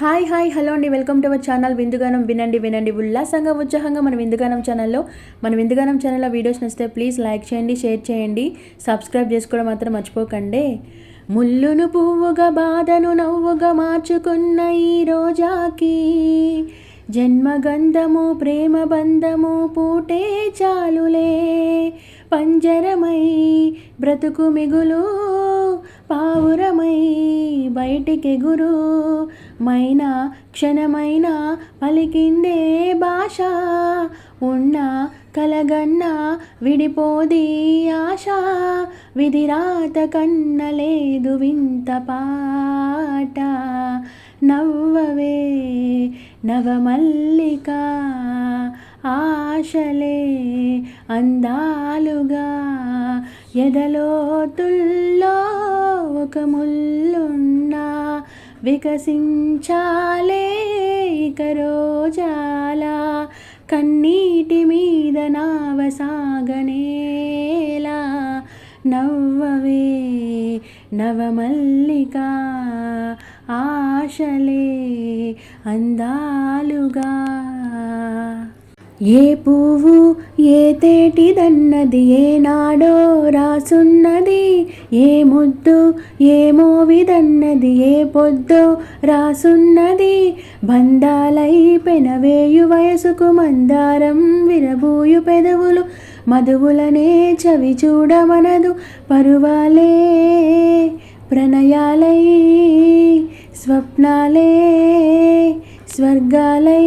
Hi hi hello అండి. Welcome to our channel. Vindugaanam వినండి వినండి. ఉల్లాసంగా ఉత్సాహంగా మన విందుగానం ఛానల్లో మన విందుగానం ఛానల్లో వీడియోస్ నచ్చితే ప్లీజ్ లైక్ చేయండి షేర్ చేయండి. సబ్స్క్రైబ్ చేసుకోవడం మాత్రం మర్చిపోకండి. ముల్లును పువ్వుగా బాధను నవ్వుగా మార్చుకున్న ఈ రోజాకి జన్మగంధము ప్రేమ బంధము పూటే చాలులే. పంజరమై బ్రతుకు మిగులు పావురమై బయటికెగురు మైన క్షణమైన పలికిందే భాష. ఉన్న కలగన్న విడిపోది ఆశ. విధిరాత కన్నలేదు వింత పాట. నవ్వవే నవమల్లిక. ఆశలే అందాలుగా. ఎదలోతుల్లో ఒక ముల్లున్నా వికసించాలే ఇక రోజాల కన్నీటి మీద నావసాగనేలా. నవ్వవే నవమల్లిక ఆశలే అందాలుగా. ఏ పువ్వు ఏ తేటిదన్నది ఏనాడో రాసున్నది ఏ ముద్దు ఏ మోవిదన్నది ఏ పొద్దో రాసున్నది. బంధాలై పెనవేయు వయసుకు మందారం విరబూయు పెదవులు మధువులనే చవి చూడమనదు పరువాలే. ప్రణయాలై స్వప్నాలే స్వర్గాలై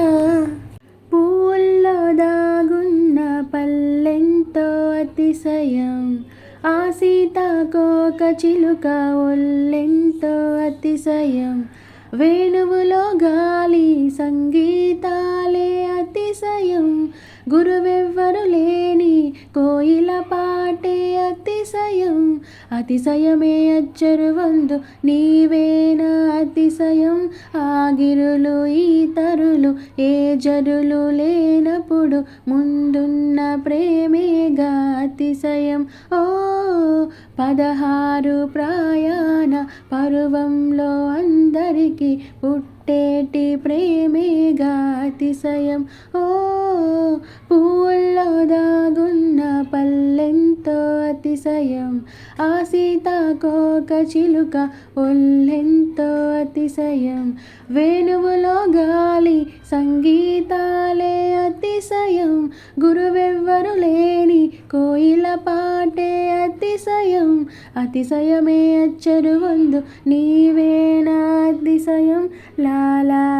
అతిశయం. ఆ సీతాకోక చిలుక ఒల్లెంతో అతిశయం. వేణువులో గాలి సంగీతాలే అతిశయం గురువెవ్వరు లేని కోయిల పాటే అతిశయం అతిశయమే అచ్చరు వందు నీవేనా అతిశయం. ఆగిరులు ఈ తరులు ఏ జరులు లేనప్పుడు ముందున్న ప్రేమేగా అతిశయం. ఓ పదహారు ప్రయాణ పరువంలో అందరికీ పుట్టేటి ప్రేమే అతిశయం. ఓ పువ్వుల్లో దాగున్న పల్లెంతో అతిశయం. ఆ సీతాకోక చిలుక ఒల్లెంతో అతిశయం. వేణువులో గాలి సంగీతాలే అతిశయం. గురువెవ్వరు లేని కోయిల పాటే అతిశయం. అతిశయమే అచ్చరు వందు నీవేనా అతిశయం. లాలా